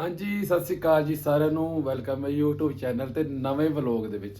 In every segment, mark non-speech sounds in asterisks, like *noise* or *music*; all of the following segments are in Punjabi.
ਹਾਂਜੀ, ਸਤਿ ਸ੍ਰੀ ਅਕਾਲ ਜੀ ਸਾਰਿਆਂ ਨੂੰ। ਵੈਲਕਮ ਹੈ YouTube ਚੈਨਲ ਤੇ ਨਵੇਂ ਵਲੌਗ ਦੇ ਵਿੱਚ।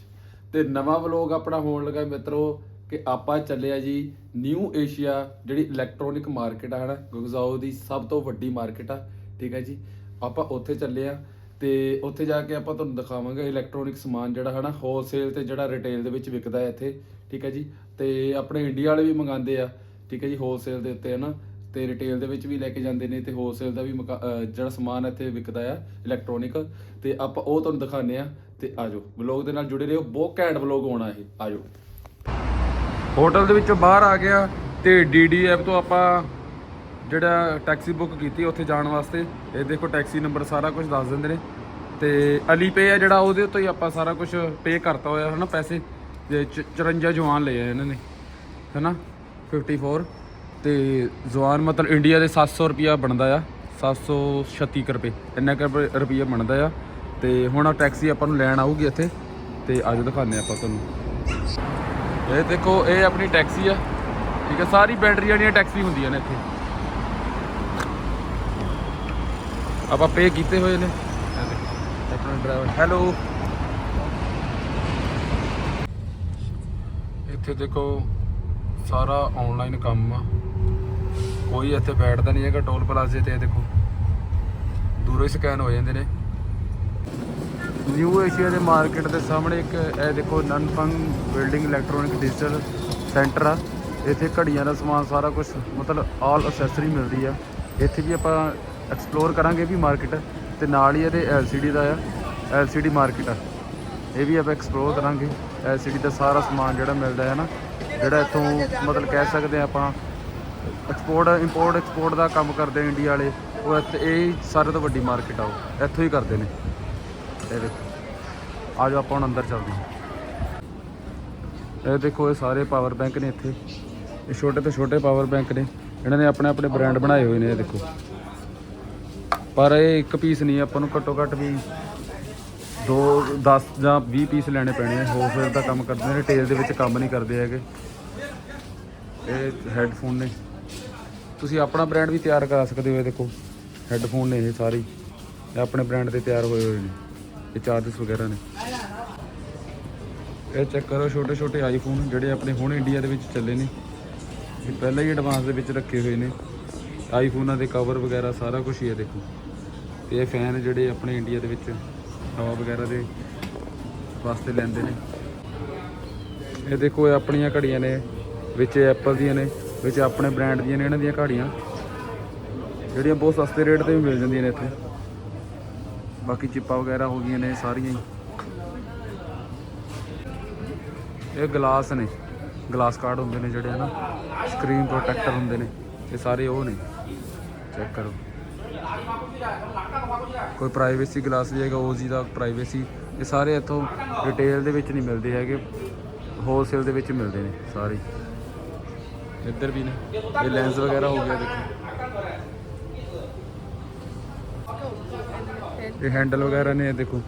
ਤੇ ਨਵਾਂ ਵਲੌਗ ਆਪਣਾ ਹੋਣ ਲੱਗਾ ਮਿੱਤਰੋ ਕਿ ਆਪਾਂ ਚੱਲੇ ਆ ਜੀ ਨਿਊ ਏਸ਼ੀਆ ਜਿਹੜੀ ਇਲੈਕਟ੍ਰੋਨਿਕ ਮਾਰਕੀਟ ਆ, ਹਨਾ? ਗੁਗਜ਼ਾਓ ਦੀ ਸਭ ਤੋਂ ਵੱਡੀ ਮਾਰਕੀਟ ਆ, ਠੀਕ ਹੈ ਜੀ? ਆਪਾਂ ਉੱਥੇ ਚੱਲੇ ਆ ਤੇ ਉੱਥੇ ਜਾ ਕੇ ਆਪਾਂ ਤੁਹਾਨੂੰ ਦਿਖਾਵਾਂਗੇ ਇਲੈਕਟ੍ਰੋਨਿਕ ਸਮਾਨ ਜਿਹੜਾ, ਹਨਾ? ਹੋਲਸੇਲ ਤੇ ਜਿਹੜਾ ਰਿਟੇਲ ਦੇ ਵਿੱਚ ਵਿਕਦਾ ਹੈ ਇੱਥੇ, ਠੀਕ ਹੈ ਜੀ? ਤੇ ਆਪਣੇ ਇੰਡੀਆ ਵਾਲੇ ਵੀ ਮੰਗਾਉਂਦੇ ਆ, ਠੀਕ ਹੈ ਜੀ ਹੋਲਸੇਲ ਦੇ ਉੱਤੇ, ਹਨਾ? ਤੇ ਰਿਟੇਲ ਦੇ ਵਿੱਚ ਵੀ ਲੈ ਕੇ ਜਾਂਦੇ ਨੇ ਤੇ ਹੋਲਸੇਲ ਦਾ ਵੀ ਮਕਾ, ਅਹ ਜਿਹੜਾ ਸਮਾਨ ਇੱਥੇ ਵਿਕਦਾ ਆ ਇਲੈਕਟ੍ਰੋਨਿਕ ਤੇ ਆਪਾਂ ਉਹ ਤੁਹਾਨੂੰ ਦਿਖਾਉਂਦੇ ਆ ਤੇ ਆਜੋ ਵਲੌਗ ਦੇ ਨਾਲ ਜੁੜੇ ਰਹੋ, ਬਹੁਤ ਘੈਂਟ ਵਲੌਗ ਆਉਣਾ ਇਹ, ਆਜੋ। ਹੋਟਲ ਦੇ ਵਿੱਚੋਂ ਬਾਹਰ ਆ ਗਿਆ ਤੇ ਡੀਡੀਐਫ ਤੋਂ ਆਪਾਂ ਜਿਹੜਾ ਟੈਕਸੀ ਬੁੱਕ ਕੀਤੀ ਉੱਥੇ ਜਾਣ ਵਾਸਤੇ, ਇਹ ਦੇਖੋ ਟੈਕਸੀ ਨੰਬਰ ਸਾਰਾ ਕੁਝ ਦੱਸ ਦਿੰਦੇ ਨੇ ਤੇ ਅਲੀ ਪੇ ਆ ਜਿਹੜਾ ਉਹਦੇ ਉੱਤੇ ਹੀ ਆਪਾਂ ਸਾਰਾ ਕੁਝ ਪੇ ਕਰਤਾ ਹੋਇਆ ਹਨਾ ਪੈਸੇ, ਤੇ ਚ- 54 ਜਵਾਨ ਲਏ ਆ ਇਹਨਾਂ ਨੇ, ਹਨਾ 54 ਤੇ ਜਵਾਨ ਮਤਲਬ ਇੰਡੀਆ ਦੇ 700 ਰੁਪਿਆ ਬਣਦਾ ਆ 736 ਕੁ ਰੁਪਏ, ਇੰਨਾ ਕੁ ਰੁਪਏ- ਰੁਪਈਆ ਬਣਦਾ ਆ। ਤੇ ਹੁਣ ਆ ਟੈਕਸੀ ਆਪਾਂ ਨੂੰ ਲੈਣ ਆਊਗੀ ਇੱਥੇ, ਤੇ ਅੱਜ ਦਿਖਾਉਂਦੇ ਆਪਾਂ ਤੁਹਾਨੂੰ। ਇਹ ਦੇਖੋ, ਇਹ ਆਪਣੀ ਟੈਕਸੀ ਆ, ਠੀਕ ਹੈ ਸਾਰੀ ਬੈਟਰੀ ਵਾਲੀਆਂ ਟੈਕਸੀ ਹੁੰਦੀਆਂ ਨੇ ਇੱਥੇ। ਆਪਾਂ ਪੇ ਕੀਤੇ ਹੋਏ ਨੇ। ਆਪਣਾ ਡਰਾਈਵਰ ਹੈਲੋ ਇੱਥੇ ਦੇਖੋ, ਸਾਰਾ ਆਨਲਾਈਨ ਕੰਮ ਆ। ਕੋਈ ਇੱਥੇ ਬੈਠਦਾ ਨਹੀਂ ਹੈਗਾ, ਟੋਲ ਪਲਾਜ਼ੇ ਤੇ ਦੇਖੋ। ਦੂਰੋਂ ਹੀ ਸਕੈਨ ਹੋ ਜਾਂਦੇ ਨੇ। ਨਿਊ ਏਸ਼ੀਆ ਦੇ ਮਾਰਕੀਟ ਦੇ ਸਾਹਮਣੇ ਇੱਕ, ਇਹ ਦੇਖੋ ਨਨਫੰਗ ਬਿਲਡਿੰਗ ਇਲੈਕਟ੍ਰੋਨਿਕ ਡਿਜੀਟਲ ਸੈਂਟਰ ਆ। ਇੱਥੇ ਘੜੀਆਂ ਦਾ ਸਮਾਨ ਸਾਰਾ ਕੁਝ ਮਤਲਬ ਆਲ ਅਸੈਸਰੀ ਮਿਲਦੀ ਆ। ਇੱਥੇ ਵੀ ਆਪਾਂ ਐਕਸਪਲੋਰ ਕਰਾਂਗੇ ਵੀ ਮਾਰਕੀਟ ਤੇ ਨਾਲ ਹੀ ਇਹਦੇ LCD ਦਾ ਆ LCD ਮਾਰਕੀਟ ਆ। ਇਹ ਵੀ ਆਪਾਂ ਐਕਸਪਲੋਰ ਕਰਾਂਗੇ। LCD ਦਾ ਸਾਰਾ ਸਮਾਨ ਜਿਹੜਾ ਮਿਲਦਾ ਹੈ ਨਾ, ਜਿਹੜਾ ਇੱਥੋਂ ਮਤਲਬ ਕਹਿ ਸਕਦੇ ਆ ਆਪਾਂ ਐਕਸਪੋਰਟ ਇੰਪੋਰਟ ਐਕਸਪੋਰਟ ਦਾ ਕੰਮ ਕਰਦੇ ਇੰਡੀਆ ਵਾਲੇ। ਉਹ ਇੱਥੇ ਇਹ ਸਾਰੇ ਤੋਂ ਵੱਡੀ ਮਾਰਕੀਟ ਆ ਉਹ। ਇੱਥੋਂ ਹੀ ਕਰਦੇ ਨੇ। ਇਹ ਦੇਖੋ। ਆਜੋ ਆਪਾਂ ਹੁਣ ਅੰਦਰ ਚੱਲਦੇ ਹਾਂ। ਇਹ ਦੇਖੋ, ਇਹ ਸਾਰੇ ਪਾਵਰ ਬੈਂਕ ਨੇ ਇੱਥੇ। ਇਹ ਛੋਟੇ ਤੋਂ ਛੋਟੇ ਪਾਵਰ ਬੈਂਕ ਨੇ। ਇਹਨਾਂ ਨੇ ਆਪਣੇ ਆਪਣੇ ਬ੍ਰਾਂਡ ਬਣਾਏ ਹੋਏ ਨੇ, ਇਹ ਦੇਖੋ। ਪਰ ਇਹ ਇੱਕ ਪੀਸ ਨਹੀਂ, ਆਪਾਂ ਨੂੰ ਘੱਟੋ ਘੱਟ ਵੀ 2 10 ਜਾਂ 20 ਪੀਸ ਲੈਣੇ ਪੈਣੇ ਆ। ਹੋਲਸੇਲ ਦਾ ਕੰਮ ਕਰਦੇ ਨੇ ਰਿਟੇਲ ਦੇ ਵਿੱਚ ਕੰਮ ਨਹੀਂ ਕਰਦੇ ਹੈਗੇ। ਇਹ ਹੈੱਡਫੋਨ ਨੇ। ਤੁਸੀਂ ਆਪਣਾ ਬ੍ਰਾਂਡ ਵੀ ਤਿਆਰ ਕਰਾ ਸਕਦੇ ਹੋ ਇਹ ਦੇਖੋ ਹੈੱਡਫੋਨ ਨੇ ਇਹ ਸਾਰੇ। ਇਹ ਆਪਣੇ ਬ੍ਰਾਂਡ ਦੇ ਤਿਆਰ ਹੋਏ ਹੋਏ ਨੇ। ਇਹ ਚਾਰਜਸ ਵਗੈਰਾ ਨੇ। ਇਹ ਚੈੱਕ ਕਰੋ ਛੋਟੇ ਛੋਟੇ ਆਈਫੋਨ ਜਿਹੜੇ ਆਪਣੇ ਹੁਣ ਇੰਡੀਆ ਦੇ ਵਿੱਚ ਚੱਲੇ ਨੇ। ਇਹ ਪਹਿਲਾਂ ਹੀ ਐਡਵਾਂਸ ਦੇ ਵਿੱਚ ਰੱਖੇ ਹੋਏ ਨੇ। ਆਈਫੋਨਾਂ ਦੇ ਕਵਰ ਵਗੈਰਾ ਸਾਰਾ ਕੁਝ ਹੀ ਹੈ ਦੇਖੋ। ਤੇ ਇਹ ਫੈਨ ਜਿਹੜੇ ਆਪਣੇ ਇੰਡੀਆ ਦੇ ਵਿੱਚ ਹਵਾ ਵਗੈਰਾ ਦੇ ਵਾਸਤੇ ਲੈਂਦੇ ਨੇ। ਇਹ ਦੇਖੋ ਇਹ ਆਪਣੀਆਂ ਘੜੀਆਂ ਨੇ, ਵਿੱਚ ਐਪਲ ਦੀਆਂ ਨੇ। ਵਿੱਚ ਆਪਣੇ ਬ੍ਰਾਂਡ ਦੀਆਂ ਨੇ ਇਹਨਾਂ ਦੀਆਂ ਘਾੜੀਆਂ। ਜਿਹੜੀਆਂ ਬਹੁਤ ਸਸਤੇ ਰੇਟ ਤੇ ਵੀ ਮਿਲ ਜਾਂਦੀਆਂ ਨੇ ਇੱਥੇ। ਬਾਕੀ ਚਿੱਪਾਂ ਵਗੈਰਾ ਹੋ ਗਈਆਂ ਨੇ, ਸਾਰੀਆਂ ਹੀ। ਇਹ ਗਲਾਸ ਨੇ। ਗਲਾਸ ਕਾਰਡ ਹੁੰਦੇ ਨੇ ਜਿਹੜੇ, ਹਨਾ? ਸਕਰੀਨ ਪ੍ਰੋਟੈਕਟਰ ਹੁੰਦੇ ਨੇ। ਇਹ ਸਾਰੇ ਉਹ ਨੇ। ਚੈੱਕ ਕਰੋ। ਕੋਈ ਪ੍ਰਾਈਵੇਸੀ ਗਲਾਸ ਵੀ ਜਾਏਗਾ OG ਦਾ ਪ੍ਰਾਈਵੇਸੀ ਇਹ ਸਾਰੇ ਇੱਥੋਂ ਰਿਟੇਲ ਦੇ ਵਿੱਚ ਨਹੀਂ ਮਿਲਦੇ ਹੈਗੇ। ਹੋਲਸੇਲ ਦੇ ਵਿੱਚ ਮਿਲਦੇ ਨੇ ਸਾਰੇ। ਇੱਧਰ ਵੀ ਨੇ। ਇਹ ਲੈਂਸ ਵਗੈਰਾ ਹੋ ਗਿਆ ਦੇਖੋ। ਇਹ ਹੈਂਡਲ ਵਗੈਰਾ ਨੇ ਇਹ ਦੇਖੋ.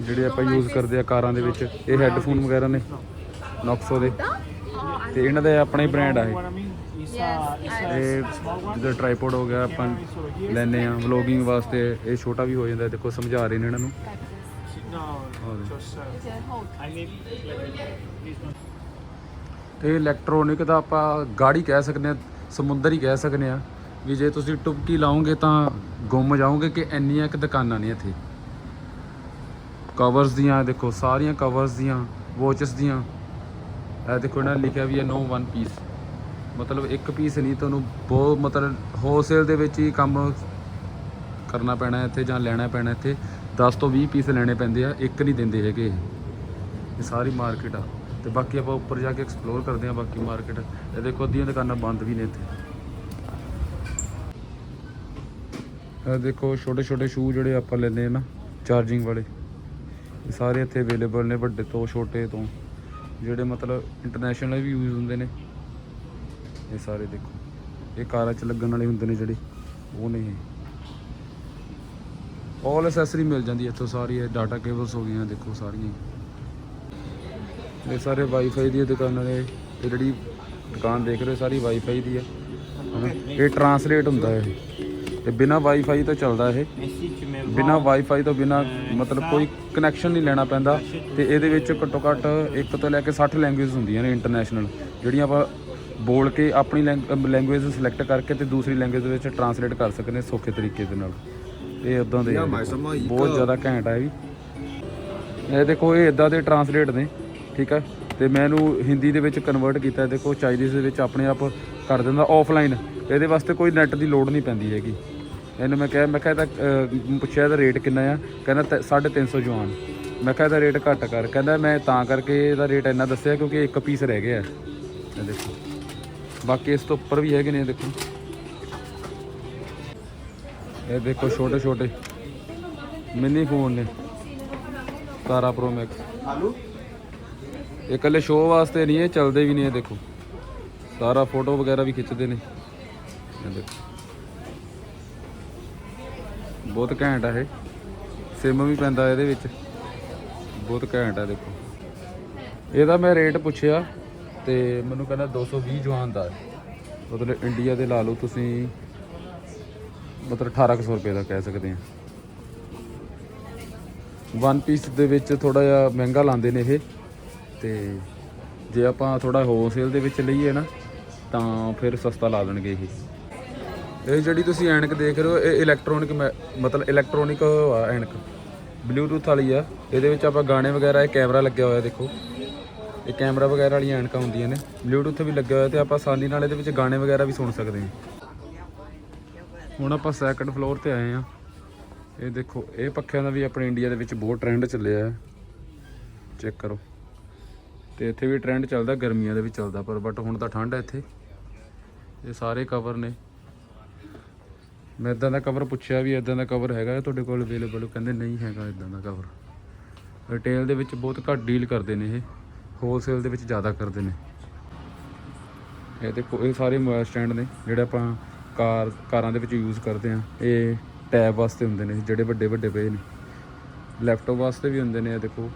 ਜਿਹੜੇ ਆਪਾਂ ਯੂਜ਼ ਕਰਦੇ ਆ ਕਾਰਾਂ ਦੇ ਵਿੱਚ ਇਹ ਹੈੱਡਫੋਨ ਵਗੈਰਾ ਨੇ ਨੌਕਸੋ ਦੇ। ਤੇ ਇਹਨਾਂ ਦਾ ਆਪਣੇ ਬ੍ਰਾਂਡ ਆ ਇਹ। ਇਹ. ਜਿਹੜਾ ਟ੍ਰਾਈਪੋਡ ਹੋ ਗਿਆ ਆਪਾਂ ਲੈਨੇ ਆ ਵਲੋਗਿੰਗ ਵਾਸਤੇ ਇਹ ਛੋਟਾ ਵੀ ਹੋ ਜਾਂਦਾ ਦੇਖੋ ਸਮਝਾ ਰਹੇ ਨੇ ਇਹਨਾਂ ਨੂੰ। No, ਇਲੈਕਟ੍ਰੋਨਿਕ ਦਾ ਆਪਾਂ ਗਾੜੀ ਕਹਿ ਸਕਦੇ ਆ ਸਮੁੰਦਰ ਹੀ ਕਹਿ ਸਕਦੇ ਆ ਵੀ ਜੇ ਤੁਸੀਂ ਟੁਪਕੀ ਲਾਓਗੇ ਤਾਂ ਗੁੰਮ ਜਾਓਗੇ ਕਿ ਇੰਨੀਆਂ ਕਿ ਦੁਕਾਨਾਂ ਨੇ ਇੱਥੇ। ਕਵਰਸ ਦੀਆਂ ਦੇਖੋ ਸਾਰੀਆਂ ਕਵਰਸ ਦੀਆਂ ਵਾਚਸ ਦੀਆਂ। ਇਹ ਦੇਖੋ ਇਹਨਾਂ ਨੇ ਲਿਖਿਆ ਵੀ ਹੈ ਨੋ ਵਨ ਪੀਸ ਮਤਲਬ ਇੱਕ ਪੀਸ ਨਹੀਂ ਤੁਹਾਨੂੰ ਬਹੁਤ ਮਤਲਬ ਹੋਲਸੇਲ ਦੇ ਵਿੱਚ ਹੀ ਕੰਮ ਕਰਨਾ ਪੈਣਾ ਇੱਥੇ ਜਾਂ ਲੈਣਾ ਪੈਣਾ ਇੱਥੇ। 10 ਤੋਂ 20 ਪੀਸ ਲੈਣੇ ਪੈਂਦੇ ਆ ਇੱਕ ਨਹੀਂ ਦਿੰਦੇ ਹੈਗੇ ਇਹ। ਸਾਰੀ ਮਾਰਕੀਟ ਆ। ਤੇ ਬਾਕੀ ਆਪਾਂ ਉੱਪਰ ਜਾ ਕੇ ਐਕਸਪਲੋਰ ਕਰਦੇ ਹਾਂ ਬਾਕੀ ਮਾਰਕੀਟ ਇਹ ਦੇਖੋ, ਅੱਧੀਆਂ ਦੁਕਾਨਾਂ ਬੰਦ ਵੀ ਨੇ ਇੱਥੇ। ਇਹ ਦੇਖੋ ਛੋਟੇ ਛੋਟੇ ਸ਼ੂ ਜਿਹੜੇ ਆਪਾਂ ਲੈਂਦੇ ਆ ਨਾ ਚਾਰਜਿੰਗ ਵਾਲੇ। ਇਹ ਸਾਰੇ ਇੱਥੇ ਅਵੇਲੇਬਲ ਨੇ ਵੱਡੇ ਤੋਂ, ਛੋਟੇ ਤੋਂ। ਜਿਹੜੇ ਮਤਲਬ ਇੰਟਰਨੈਸ਼ਨਲ ਵੀ ਯੂਜ਼ ਹੁੰਦੇ ਨੇ। ਇਹ ਸਾਰੇ ਦੇਖੋ। ਇਹ ਕਾਰਾਂ 'ਚ ਲੱਗਣ ਵਾਲੇ ਹੁੰਦੇ ਨੇ ਜਿਹੜੇ। ਉਹ ਨੇ ਇਹ। ਆਲ ਐਕਸੈਸਰੀ ਮਿਲ ਜਾਂਦੀ ਇੱਥੋਂ ਸਾਰੀ, ਇਹ ਡਾਟਾ ਕੇਬਲਸ ਹੋ ਗਈਆਂ, ਦੇਖੋ ਸਾਰੀਆਂ ਹੀ। ਇਹ ਸਾਰੇ ਵਾਈਫਾਈ ਦੀਆਂ ਦੁਕਾਨਾਂ ਨੇ। ਇਹ ਜਿਹੜੀ ਦੁਕਾਨ ਦੇਖ ਰਹੇ ਹੋ ਸਾਰੀ ਵਾਈਫਾਈ ਦੀ ਹੈ। ਹਨਾ? ਇਹ ਟਰਾਂਸਲੇਟ ਹੁੰਦਾ ਹੈ ਇਹ ਬਿਨਾ ਵਾਈਫਾਈ ਤੋਂ ਚੱਲਦਾ ਇਹ। ਬਿਨਾ ਵਾਈਫਾਈ ਤੋਂ ਬਿਨਾ ਮਤਲਬ ਕੋਈ ਕਨੈਕਸ਼ਨ ਨਹੀਂ ਲੈਣਾ ਪੈਂਦਾ। ਤੇ ਇਹਦੇ ਵਿੱਚ ਘੱਟੋ ਘੱਟ ਇੱਕ ਤੋਂ ਲੈ ਕੇ 60 ਲੈਂਗੁਏਜ ਹੁੰਦੀਆਂ ਨੇ ਇੰਟਰਨੈਸ਼ਨਲ ਜਿਹੜੀਆਂ ਆਪਾਂ ਬੋਲ ਕੇ ਆਪਣੀ ਲੈਂਗੁਏਜ ਸਿਲੈਕਟ ਕਰਕੇ ਤੇ ਦੂਸਰੀ ਲੈਂਗੁਏਜ ਦੇ ਵਿੱਚ ਟਰਾਂਸਲੇਟ ਕਰ ਸਕਦੇ ਨੇ ਸੌਖੇ ਤਰੀਕੇ ਦੇ ਨਾਲ। ਇਹ ਉਦਾਂ ਦੇ ਆ ਦੇਖੋ, ਬਹੁਤ ਜ਼ਿਆਦਾ ਘੈਂਟ ਆ ਇਹ ਵੀ। ਇਹ ਦੇਖੋ ਇਹ ਇਦਾਂ ਦੇ ਟਰਾਂਸਲੇਟ ਨੇ। ਠੀਕ ਹੈ ਤੇ ਮੈਂ ਇਹਨੂੰ ਹਿੰਦੀ ਦੇ ਵਿੱਚ ਕਨਵਰਟ ਕੀਤਾ, ਦੇਖੋ ਚਾਈਨੀਜ਼ ਦੇ ਵਿੱਚ ਆਪਣੇ ਆਪ ਕਰ ਦਿੰਦਾ ਆਫਲਾਈਨ ਇਹਦੇ ਵਾਸਤੇ ਕੋਈ ਨੈਟ ਦੀ ਲੋੜ ਨਹੀਂ ਪੈਂਦੀ ਹੈਗੀ। ਇਹਨੂੰ ਮੈਂ ਕਿਹਾ ਮੈਂ ਕਿਹਾ ਇਹਦਾ ਪੁੱਛਿਆ ਇਹਦਾ ਰੇਟ ਕਿੰਨਾ ਆ? ਕਹਿੰਦਾ ਤ- 350 ਜੁਆਨ। ਮੈਂ ਕਿਹਾ ਇਹਦਾ ਰੇਟ ਘੱਟ ਕਰ। ਕਹਿੰਦਾ ਮੈਂ ਤਾਂ ਕਰਕੇ ਇਹਦਾ ਰੇਟ ਇੰਨਾ ਦੱਸਿਆ ਕਿਉਂਕਿ ਇੱਕ ਪੀਸ ਰਹਿ ਗਿਆ। ਇਹ ਦੇਖੋ। ਬਾਕੀ ਇਸ ਤੋਂ ਉੱਪਰ ਵੀ ਹੈਗੇ ਨੇ ਦੇਖੋ। ਇਹ ਦੇਖੋ ਛੋਟੇ ਛੋਟੇ ਮਿੰਨੀ ਫੋਨ ਨੇ। 17 ਪ੍ਰੋ ਮੈਕਸ ਆਲੂ ਇਹ ਇਕੱਲੇ ਸ਼ੋਅ ਵਾਸਤੇ ਨਹੀਂ, ਇਹ ਚੱਲਦੇ ਵੀ ਨਹੀਂ ਇਹ ਦੇਖੋ। ਸਾਰਾ ਫੋਟੋ ਵਗੈਰਾ ਵੀ ਖਿੱਚਦੇ ਨੇ। ਇਹ ਦੇਖੋ। ਬਹੁਤ ਘੈਂਟ ਆ ਇਹ। ਸਿਮ ਵੀ ਪੈਂਦਾ ਇਹਦੇ ਵਿੱਚ। ਬਹੁਤ ਘੈਂਟ ਆ ਦੇਖੋ। ਇਹਦਾ ਮੈਂ ਰੇਟ ਪੁੱਛਿਆ ਤੇ ਮੈਨੂੰ ਕਹਿੰਦਾ 220 ਜਵਾਨ ਦਾ ਮਤਲਬ ਇੰਡੀਆ ਦੇ ਲਾ ਲਓ ਤੁਸੀਂ, ਮਤਲਬ 1800 ਰੁਪਏ ਦਾ ਕਹਿ ਸਕਦੇ ਆ ਵਨ ਪੀਸ ਦੇ ਵਿੱਚ ਥੋੜਾ ਜਿਹਾ ਮਹਿੰਗਾ ਲਾਉਂਦੇ ਨੇ ਇਹ। ਤੇ ਜੇ ਆਪਾਂ ਥੋੜਾ ਹੋਲਸੇਲ ਦੇ ਵਿੱਚ ਲਈਏ ਨਾ, ਤਾਂ ਫਿਰ ਸਸਤਾ ਲਾ ਦੇਣਗੇ ਇਹ। ਇਹ ਜਿਹੜੀ ਤੁਸੀਂ ਐਨਕ ਦੇਖ ਰਹੇ ਹੋ, ਇਹ ਇਲੈਕਟ੍ਰੋਨਿਕ ਮਤਲਬ ਇਲੈਕਟ੍ਰੋਨਿਕ ਆ ਐਨਕ। ਬਲੂਟੁੱਥ ਵਾਲੀ ਆ। ਇਹਦੇ ਵਿੱਚ ਆਪਾਂ ਗਾਣੇ ਵਗੈਰਾ, ਇਹ ਕੈਮਰਾ ਲੱਗਿਆ ਹੋਇਆ ਦੇਖੋ। ਇਹ ਕੈਮਰਾ ਵਗੈਰਾ ਵਾਲੀਆਂ ਐਨਕਾਂ ਹੁੰਦੀਆਂ ਨੇ। ਬਲੂਟੁੱਥ ਵੀ ਲੱਗਿਆ ਹੋਇਆ ਤੇ ਆਪਾਂ ਆਸਾਨੀ ਨਾਲ ਇਹਦੇ ਵਿੱਚ ਗਾਣੇ ਵਗੈਰਾ ਵੀ ਸੁਣ ਸਕਦੇ ਹਾਂ। ਹੁਣ ਆਪਾਂ ਸੈਕੰਡ ਫਲੋਰ ਤੇ ਆਏ ਆ ਇਹ ਦੇਖੋ, ਇਹ ਪੱਖਿਆਂ ਦਾ ਵੀ ਆਪਣੇ ਇੰਡੀਆ ਦੇ ਵਿੱਚ ਬਹੁਤ ਟ੍ਰੈਂਡ ਚੱਲਿਆ ਹੈ। ਚੈੱਕ ਕਰੋ। ਤੇ ਇੱਥੇ ਵੀ ਟ੍ਰੈਂਡ ਚੱਲਦਾ, ਗਰਮੀਆਂ ਦੇ ਵੀ ਚੱਲਦਾ, ਪਰ ਬਟ ਹੁਣ ਤਾਂ ਠੰਡ ਹੈ ਇੱਥੇ। ਇਹ ਸਾਰੇ ਕਵਰ ਨੇ। ਮੈਂ ਇਦਾਂ ਦਾ ਕਵਰ ਪੁੱਛਿਆ ਵੀ ਇਦਾਂ ਦਾ ਕਵਰ ਹੈਗਾ ਤੁਹਾਡੇ ਕੋਲ ਅਵੇਲੇਬਲ ਕਹਿੰਦੇ ਨਹੀਂ ਹੈਗਾ ਇਦਾਂ ਦਾ ਕਵਰ ਰਿਟੇਲ ਦੇ ਵਿੱਚ ਬਹੁਤ ਘੱਟ ਡੀਲ ਕਰਦੇ ਨੇ ਇਹ। ਹੋਲਸੇਲ ਦੇ ਵਿੱਚ ਜ਼ਿਆਦਾ ਕਰਦੇ ਨੇ। ਇਹ ਦੇਖੋ, ਇਹ ਸਾਰੇ ਮੋਬਾਈਲ ਸਟੈਂਡ ਨੇ, ਜਿਹੜੇ ਆਪਾਂ ਕਾਰ, ਕਾਰਾਂ ਦੇ ਵਿੱਚ ਯੂਜ਼ ਕਰਦੇ ਆ ਇਹ ਟੈਬ ਵਾਸਤੇ ਹੁੰਦੇ ਨੇ, ਜਿਹੜੇ ਵੱਡੇ ਵੱਡੇ ਪਏ ਨੇ। ਲੈਪਟਾਪ ਵਾਸਤੇ ਵੀ ਹੁੰਦੇ ਨੇ, ਇਹ ਦੇਖੋ।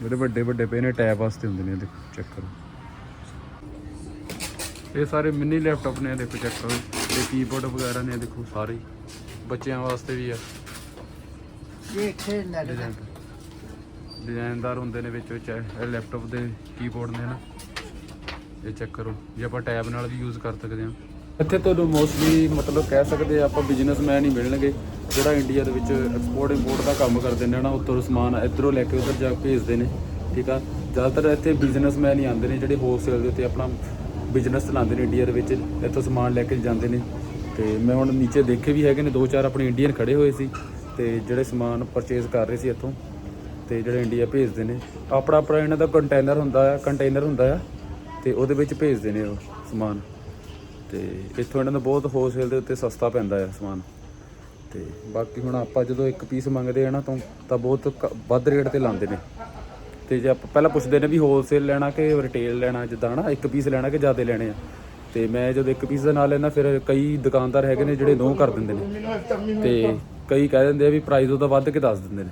ਜਿਹੜੇ ਵੱਡੇ ਵੱਡੇ ਪਏ ਨੇ ਟੈਬ ਵਾਸਤੇ ਹੁੰਦੇ ਨੇ ਇਹ ਦੇਖੋ ਚੈੱਕ ਕਰੋ। ਇਹ ਸਾਰੇ ਮਿੰਨੀ ਲੈਪਟਾਪ ਨੇ ਇਹ ਦੇਖੋ ਚੈੱਕ ਕਰੋ। ਤੇ ਕੀਬੋਰਡ ਵਗੈਰਾ ਨੇ ਇਹ ਦੇਖੋ ਸਾਰੇ। ਬੱਚਿਆਂ ਵਾਸਤੇ ਵੀ ਆ। ਨੈਟ ਡਿਜ਼ਾਈਨ ਡਿਜ਼ਾਈਨਦਾਰ ਹੁੰਦੇ ਨੇ ਵਿੱਚ ਵਿੱਚ ਇਹ ਲੈਪਟਾਪ ਦੇ ਕੀਬੋਰਡ ਨੇ ਨਾ। ਇਹ ਚੈੱਕ ਕਰੋ ਜੇ ਆਪਾਂ ਟੈਬ ਨਾਲ ਵੀ ਯੂਜ਼ ਕਰ ਸਕਦੇ ਹਾਂ। ਇੱਥੇ ਤੁਹਾਨੂੰ ਮੋਸਟਲੀ ਮਤਲਬ ਕਹਿ ਸਕਦੇ ਆ ਆਪਾਂ ਬਿਜ਼ਨਸਮੈਨ ਹੀ ਮਿਲਣਗੇ। ਜਿਹੜਾ ਇੰਡੀਆ ਦੇ ਵਿੱਚ ਐਕਸਪੋਰਟ ਇੰਪੋਰਟ ਦਾ ਕੰਮ ਕਰਦੇ ਨੇ ਨਾ, ਉੱਤੋਂ ਸਮਾਨ ਇੱਧਰੋਂ ਲੈ ਕੇ ਉੱਧਰ ਜਾ ਕੇ ਭੇਜਦੇ ਨੇ, ਠੀਕ ਆ? ਜ਼ਿਆਦਾਤਰ ਇੱਥੇ ਬਿਜ਼ਨਸਮੈਨ ਹੀ ਆਉਂਦੇ ਨੇ ਜਿਹੜੇ ਹੋਲਸੇਲ ਦੇ ਉੱਤੇ ਆਪਣਾ ਬਿਜ਼ਨਸ ਚਲਾਉਂਦੇ ਨੇ ਇੰਡੀਆ ਦੇ ਵਿੱਚ, ਇੱਥੋਂ ਸਮਾਨ ਲੈ ਕੇ ਜਾਂਦੇ ਨੇ। ਤੇ ਮੈਂ ਹੁਣ ਨੀਚੇ ਦੇਖੇ ਵੀ ਹੈਗੇ ਨੇ, ਦੋ ਚਾਰ ਆਪਣੇ ਇੰਡੀਅਨ ਖੜੇ ਹੋਏ ਸੀ, ਤੇ ਜਿਹੜੇ ਸਮਾਨ ਪਰਚੇਸ ਕਰ ਰਹੇ ਸੀ ਇੱਥੋਂ, ਤੇ ਜਿਹੜੇ ਇੰਡੀਆ ਭੇਜਦੇ ਨੇ। ਆਪਣਾ ਆਪਣਾ ਇਹਨਾਂ ਦਾ ਕੰਟੇਨਰ ਹੁੰਦਾ ਆ ਕੰਟੇਨਰ ਹੁੰਦਾ ਆ, ਤੇ ਉਹਦੇ ਵਿੱਚ ਭੇਜਦੇ ਨੇ ਉਹ ਸਮਾਨ। ਤੇ ਇੱਥੋਂ ਇਹਨਾਂ ਦਾ ਬਹੁਤ ਹੋਲਸੇਲ ਦੇ ਉੱਤੇ ਸਸਤਾ ਪੈਂਦਾ ਆ ਸਮਾਨ। ਤੇ ਬਾਕੀ ਹੁਣ ਆਪਾਂ ਜਦੋਂ ਇੱਕ ਪੀਸ ਮੰਗਦੇ ਆ ਨਾ, ਤੋਂ ਤਾਂ ਬਹੁਤ ਕ, ਵੱਧ ਰੇਟ ਤੇ ਲਾਉਂਦੇ ਨੇ। ਤੇ ਜੇ ਆਪਾਂ ਪਹਿਲਾਂ ਪੁੱਛਦੇ ਨੇ ਵੀ ਹੋਲਸੇਲ ਲੈਣਾ ਕਿ ਰਿਟੇਲ ਲੈਣਾ, ਜਿੱਦਾਂ ਨਾ ਇੱਕ ਪੀਸ ਲੈਣਾ ਕਿ ਜ਼ਿਆਦਾ ਲੈਣੇ ਆ? ਤੇ ਮੈਂ ਜਦੋਂ ਇੱਕ ਪੀਸ ਦਾ ਨਾਲ ਲੈਣਾ ਫਿਰ ਕਈ ਦੁਕਾਨਦਾਰ ਹੈਗੇ ਨੇ ਜਿਹੜੇ ਨੋ ਕਰ ਦਿੰਦੇ ਨੇ। ਤੇ ਕਈ ਕਹਿ ਦਿੰਦੇ ਆ ਵੀ ਪ੍ਰਾਈਸ ਉਹਦਾ ਵੱਧ ਕੇ ਦੱਸ ਦਿੰਦੇ ਨੇ।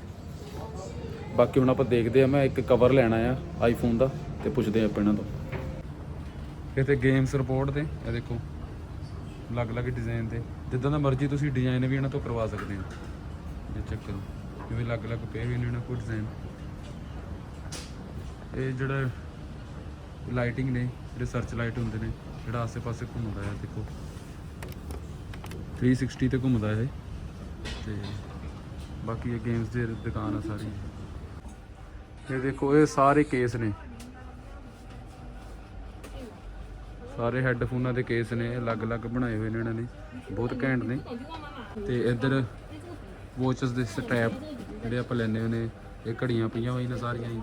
ਬਾਕੀ ਹੁਣ ਆਪਾਂ ਦੇਖਦੇ ਆ, ਮੈਂ ਇੱਕ ਕਵਰ ਲੈਣਾ ਆ ਆਈਫੋਨ ਦਾ ਤੇ ਪੁੱਛਦੇ ਆ ਆਪਾਂ ਇਹਨਾਂ ਤੋਂ। ਇੱਥੇ ਗੇਮਸ ਰਿਪੋਰਟ ਦੇ, ਇਹ ਦੇਖੋ। ਅਲੱਗ-ਅਲੱਗ ਡਿਜ਼ਾਈਨ ਦੇ। ਜਿੱਦਾਂ ਦਾ ਮਰਜ਼ੀ ਤੁਸੀਂ ਡਿਜ਼ਾਈਨ ਵੀ ਇਹਨਾਂ ਤੋਂ ਕਰਵਾ ਸਕਦੇ ਹੋ। ਇਹ ਚੈੱਕ ਕਰੋ ਜਿਵੇਂ ਅਲੱਗ-ਅਲੱਗ ਪਏ ਵੀ ਨੇ ਇਹਨਾਂ ਕੋਲ ਡਿਜ਼ਾਈਨ ਇਹ ਜਿਹੜਾ ਲਾਈਟਿੰਗ ਨੇ, ਜਿਹੜੇ ਸਰਚ ਲਾਈਟ ਹੁੰਦੇ ਨੇ, ਜਿਹੜਾ ਆਸੇ-ਪਾਸੇ ਘੁੰਮਦਾ ਹੈ ਦੇਖੋ। 360 ਤੇ ਘੁੰਮਦਾ ਇਹ। ਤੇ ਬਾਕੀ ਇਹ ਗੇਮਸ ਦੀ ਦੁਕਾਨ ਆ ਸਾਰੀ। ਇਹ ਦੇਖੋ, ਇਹ ਸਾਰੇ ਕੇਸ ਨੇ। ਸਾਰੇ ਹੈੱਡਫੋਨਾਂ ਦੇ ਕੇਸ ਨੇ, ਅਲੱਗ-ਅਲੱਗ ਬਣਾਏ ਹੋਏ ਨੇ ਇਹਨਾਂ ਨੇ, ਬਹੁਤ ਘੈਂਟ ਨੇ। ਤੇ ਇੱਧਰ ਵਾਚਸ ਦੇ ਸਟ੍ਰੈਪ ਜਿਹੜੇ ਆਪਾਂ ਲੈਨੇ ਹੁੰਦੇ ਨੇ ਇਹ ਘੜੀਆਂ ਪਈਆਂ ਹੋਈਆਂ ਨੇ ਸਾਰੀਆਂ ਹੀ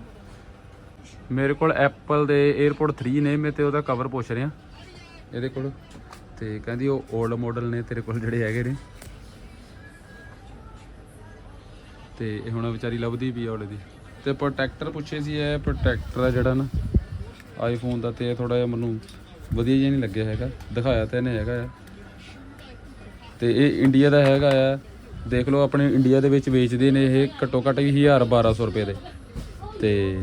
ਮੇਰੇ ਕੋਲ ਐਪਲ ਦੇ 에어ਪੋਰਟ 3 ਨੇ, ਮੈਂ ਤੇ ਉਹਦਾ ਕਵਰ ਪੁੱਛ ਰਿਹਾ। ਇਹਦੇ ਕੋਲ, ਤੇ ਕਹਿੰਦੀ ਉਹ 올ਡ ਮਾਡਲ ਨੇ, ਤੇਰੇ ਕੋਲ ਜਿਹੜੇ ਹੈਗੇ ਨੇ। ਤੇ ਇਹ ਹੁਣ ਵਿਚਾਰੀ ਲੱਭਦੀ ਵੀ ਆ ਦੀ। ਤੇ ਪ੍ਰੋਟੈਕਟਰ ਪੁੱਛੇ ਸੀ ਇਹ ਪ੍ਰੋਟੈਕਟਰ ਆ ਜਿਹੜਾ ਨਾ ਆਈਫੋਨ ਦਾ, ਤੇ ਥੋੜਾ ਜਿਹਾ ਮੈਨੂੰ ਵਧੀਆ ਜਿਹਾ ਨਹੀਂ ਲੱਗਿਆ ਹੈਗਾ। ਦਿਖਾਇਆ ਤਾਂ ਇਹਨੇ ਹੈਗਾ ਆ। ਤੇ ਇਹ ਇੰਡੀਆ ਦਾ ਹੈਗਾ ਆ। ਦੇਖ ਲਓ, ਆਪਣੇ ਇੰਡੀਆ ਦੇ ਵਿੱਚ ਵੇਚਦੇ ਨੇ ਇਹ ਘੱਟੋ ਘੱਟ ਵੀ 1000 1200 ਰੁਪਏ ਦੇ। ਤੇ